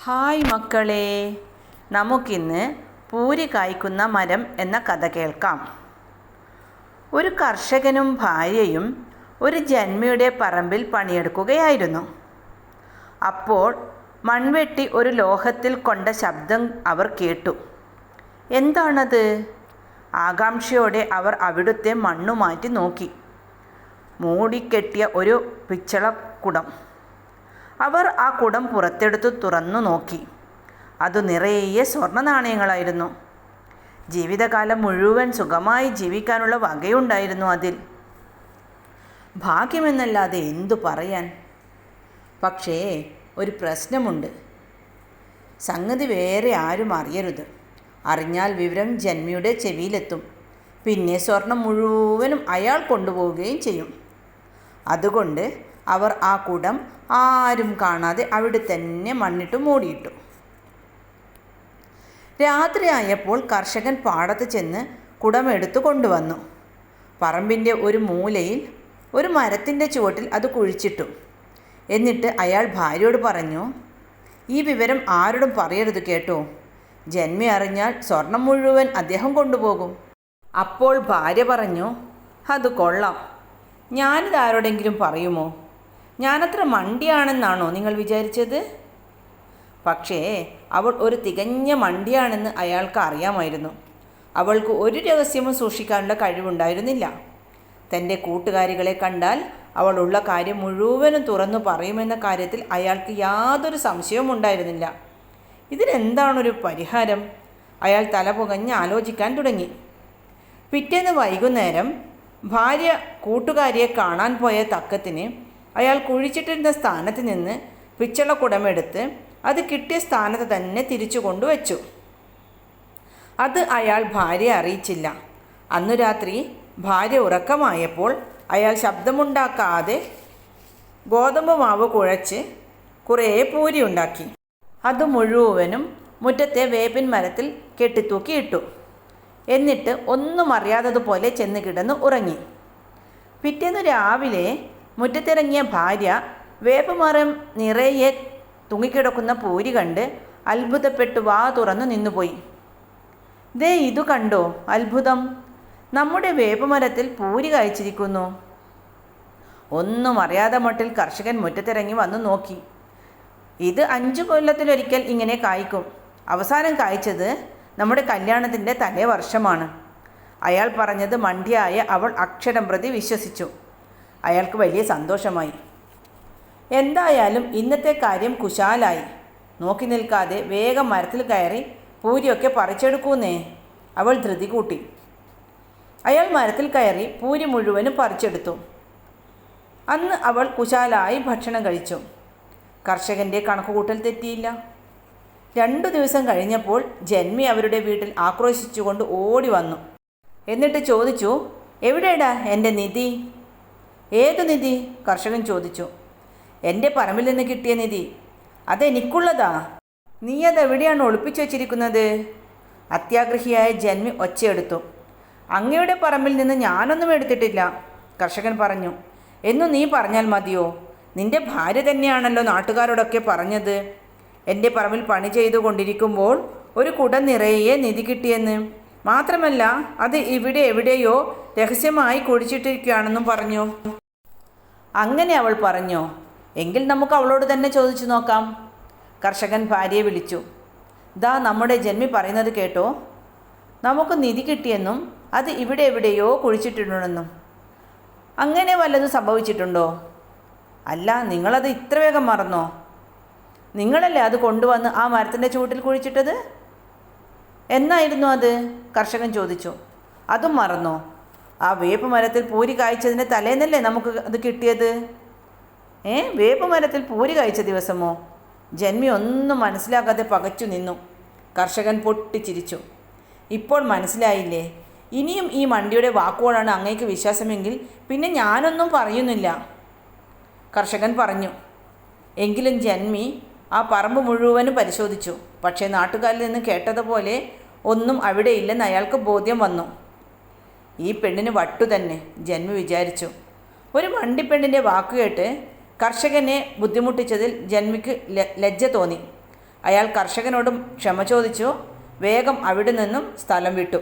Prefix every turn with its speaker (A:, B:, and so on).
A: Hi മക്കളെ. നമുക്കിന്ന് പൂരി കായ്ക്കുന്ന മരം എന്ന കഥ കേൾക്കാം. ഒരു കർഷകനും ഭാര്യയും ഒരു ജന്മിയുടെ പറമ്പിൽ പണിയെടുക്കുകയായിരുന്നു. അപ്പോൾ മൺവെട്ടി ഒരു ലോഹത്തിൽ കൊണ്ട ശബ്ദം അവർ കേട്ടു. എന്താണത്? ആകാംക്ഷയോടെ അവർ അവിടുത്തെ മണ്ണു മാറ്റി നോക്കി. മൂടിക്കെട്ടിയ ഒരു പിച്ചളക്കുടം. അവർ ആ കുടം പുറത്തെടുത്ത് തുറന്നു നോക്കി. അത് നിറയെ സ്വർണ നാണയങ്ങളായിരുന്നു ജീവിതകാലം മുഴുവൻ സുഖമായി ജീവിക്കാനുള്ള വകയുണ്ടായിരുന്നു അതിൽ. ഭാഗ്യമെന്നല്ലാതെ എന്തു പറയാൻ? പക്ഷേ ഒരു പ്രശ്നമുണ്ട്. സംഗതി വേറെ ആരും അറിയരുത്. അറിഞ്ഞാൽ വിവരം ജന്മിയുടെ ചെവിയിലെത്തും. പിന്നെ സ്വർണം മുഴുവനും അയാൾ കൊണ്ടുപോവുകയും ചെയ്യും. അതുകൊണ്ട് അവർ ആ കുടം ആരും കാണാതെ അവിടെ തന്നെ മണ്ണിട്ട് മൂടിയിട്ടു. രാത്രിയായപ്പോൾ കർഷകൻ പാടത്ത് ചെന്ന് കുടമെടുത്തു കൊണ്ടുവന്നു. പറമ്പിന്റെ ഒരു മൂലയിൽ ഒരു മരത്തിന്റെ ചുവട്ടിൽ അത് കുഴിച്ചിട്ടു. എന്നിട്ട് അയാൾ ഭാര്യയോട് പറഞ്ഞു ഈ വിവരം ആരോടും പറയരുത് കേട്ടോ. ജന്മി അറിഞ്ഞാൽ സ്വർണം മുഴുവൻ അദ്ദേഹം കൊണ്ടുപോകും. അപ്പോൾ ഭാര്യ പറഞ്ഞു അത് കൊള്ളാം. ഞാനിത് ആരോടെങ്കിലും പറയുമോ? ഞാനത്ര മണ്ടിയാണെന്നാണോ നിങ്ങൾ വിചാരിച്ചത്? പക്ഷേ അവൾ ഒരു തികഞ്ഞ മണ്ടിയാണെന്ന് അയാൾക്ക് അറിയാമായിരുന്നു. അവൾക്ക് ഒരു രഹസ്യവും സൂക്ഷിക്കാനുള്ള കഴിവുണ്ടായിരുന്നില്ല. തന്റെ കൂട്ടുകാരികളെ കണ്ടാൽ അവൾ ഉള്ള കാര്യം മുഴുവനും തുറന്നു പറയുമെന്ന കാര്യത്തിൽ അയാൾക്ക് യാതൊരു സംശയവും ഉണ്ടായിരുന്നില്ല. ഇതിനെന്താണൊരു പരിഹാരം? അയാൾ തല പുകഞ്ഞ് ആലോചിക്കാൻ തുടങ്ങി. പിറ്റേന്ന് വൈകുന്നേരം ഭാര്യ കൂട്ടുകാരിയെ കാണാൻ പോയ തക്കത്തിന് അയാൾ കുഴിച്ചിട്ടിരുന്ന സ്ഥാനത്ത് നിന്ന് പിച്ചള കുടമെടുത്ത് അത് കിട്ടിയ സ്ഥാനത്ത് തന്നെ തിരിച്ചു കൊണ്ടുവച്ചു. അത് അയാൾ ഭാര്യയെ അറിയിച്ചില്ല. അന്നു രാത്രി ഭാര്യ ഉറക്കമായപ്പോൾ അയാൾ ശബ്ദമുണ്ടാക്കാതെ ഗോതമ്പ് മാവ് കുഴച്ച് കുറേ പൂരി ഉണ്ടാക്കി. അത് മുഴുവനും മുറ്റത്തെ വേപ്പിൻ മരത്തിൽ കെട്ടിത്തൂക്കിയിട്ടു എന്നിട്ട് ഒന്നും അറിയാത്തതുപോലെ ചെന്ന് കിടന്ന് ഉറങ്ങി. പിറ്റേന്ന് രാവിലെ മുറ്റത്തിറങ്ങിയ ഭാര്യ വേപ്പമരം നിറയെ തൂങ്ങിക്കിടക്കുന്ന പൂരി കണ്ട് അത്ഭുതപ്പെട്ടു വാ തുറന്നു നിന്നുപോയി. ദേ ഇതു കണ്ടോ? അത്ഭുതം. നമ്മുടെ വേപ്പമരത്തിൽ പൂരി കഴിച്ചിരിക്കുന്നു ഒന്നും അറിയാതെ മട്ടിൽ കർഷകൻ മുറ്റത്തിറങ്ങി വന്നു നോക്കി. ഇത് അഞ്ചു കൊല്ലത്തിലൊരിക്കൽ ഇങ്ങനെ കായ്ക്കും. അവസാനം കായ്ച്ചത് നമ്മുടെ കല്യാണത്തിന്റെ തലേ വർഷമാണ് അയാൾ പറഞ്ഞത് മണ്ടിയായ അവൾ അക്ഷരം പ്രതി വിശ്വസിച്ചു. അയാൾക്ക് വലിയ സന്തോഷമായി. എന്തായാലും ഇന്നത്തെ കാര്യം കുശാലായി. നോക്കി നിൽക്കാതെ വേഗം മരത്തിൽ കയറി പൂരിയൊക്കെ പറിച്ചെടുക്കൂന്നേ. അവൾ ധൃതി കൂട്ടി. അയാൾ മരത്തിൽ കയറി പൂരി മുഴുവനും പറിച്ചെടുത്തു. അന്ന് അവൾ കുശാലായി ഭക്ഷണം കഴിച്ചു. കർഷകന്റെ കണക്കുകൂട്ടൽ തെറ്റിയില്ല. രണ്ടു ദിവസം കഴിഞ്ഞപ്പോൾ ജന്മി അവരുടെ വീട്ടിൽ ആക്രോശിച്ചുകൊണ്ട് ഓടി വന്നു. എന്നിട്ട് ചോദിച്ചു എവിടെയടാ എന്റെ നിധി? ഏതു നിധി? കർഷകൻ ചോദിച്ചു. എന്റെ പറമ്പിൽ നിന്ന് കിട്ടിയ നിധി. അതെനിക്കുള്ളതാ. നീ അതെവിടെയാണ് ഒളിപ്പിച്ചു വച്ചിരിക്കുന്നത്? അത്യാഗ്രഹിയായ ജന്മി ഒച്ചയെടുത്തു. അങ്ങയുടെ പറമ്പിൽ നിന്ന് ഞാനൊന്നും എടുത്തിട്ടില്ല കർഷകൻ പറഞ്ഞു. എന്നു നീ പറഞ്ഞാൽ മതിയോ? നിന്റെ ഭാര്യ തന്നെയാണല്ലോ നാട്ടുകാരോടൊക്കെ പറഞ്ഞത്. എന്റെ പറമ്പിൽ പണി ചെയ്തു കൊണ്ടിരിക്കുമ്പോൾ ഒരു കുട നിറയെ നിധി കിട്ടിയെന്ന്. മാത്രമല്ല അത് ഇവിടെ എവിടെയോ രഹസ്യമായി കുഴിച്ചിട്ടിരിക്കുകയാണെന്നും പറഞ്ഞു. അങ്ങനെ അവൾ പറഞ്ഞോ എങ്കിൽ നമുക്ക് അവളോട് തന്നെ ചോദിച്ചു നോക്കാം. കർഷകൻ ഭാര്യയെ വിളിച്ചു. ദാ നമ്മുടെ ജന്മി പറയുന്നത് കേട്ടോ. നമുക്ക് നിധി കിട്ടിയെന്നും അത് ഇവിടെ എവിടെയോ കുഴിച്ചിട്ടുണ്ടെന്നും അങ്ങനെ വല്ലതും സംഭവിച്ചിട്ടുണ്ടോ? അല്ല നിങ്ങളത് ഇത്ര വേഗം മറന്നോ? നിങ്ങളല്ലേ അത് കൊണ്ടുവന്ന് ആ മരത്തിന്റെ ചൂട്ടിൽ കുഴിച്ചിട്ടത്? എന്നായിരുന്നു അത്? കർഷകൻ ചോദിച്ചു. അതും മറന്നോ? ആ വേപ്പ് മരത്തിൽ പൂരി കായ്ച്ചതിന്റെ തലേന്നല്ലേ നമുക്ക് അത് കിട്ടിയത്? ഏ? വേപ്പ് മരത്തിൽ പൂരി കായ്ച്ച ദിവസമോ? ജന്മി ഒന്നും മനസ്സിലാക്കാതെ പകച്ചു നിന്നു. കർഷകൻ പൊട്ടിച്ചിരിച്ചു ഇപ്പോൾ മനസ്സിലായില്ലേ? ഇനിയും ഈ മണ്ടിയുടെ വാക്കുകളാണ് അങ്ങേക്ക് വിശ്വാസമെങ്കിൽ പിന്നെ ഞാനൊന്നും പറയുന്നില്ല. കർഷകൻ പറഞ്ഞു. എങ്കിലും ജന്മി ആ പറമ്പ് മുഴുവനും പരിശോധിച്ചു. പക്ഷേ നാട്ടുകാരിൽ നിന്ന് കേട്ടതുപോലെ ഒന്നും അവിടെയില്ലെന്ന് അയാൾക്ക് ബോധ്യം വന്നു. ഈ പെണ്ണിന് വട്ടു തന്നെ ജന്മ വിചാരിച്ചു. ഒരു മണ്ടിപ്പെണ്ണിന്റെ വാക്കുകേട്ട് കർഷകനെ ബുദ്ധിമുട്ടിച്ചതിൽ ജന്മിക്ക് ലജ്ജ തോന്നി. അയാൾ കർഷകനോടും ക്ഷമ ചോദിച്ചു. വേഗം അവിടെ നിന്നും സ്ഥലം വിട്ടു.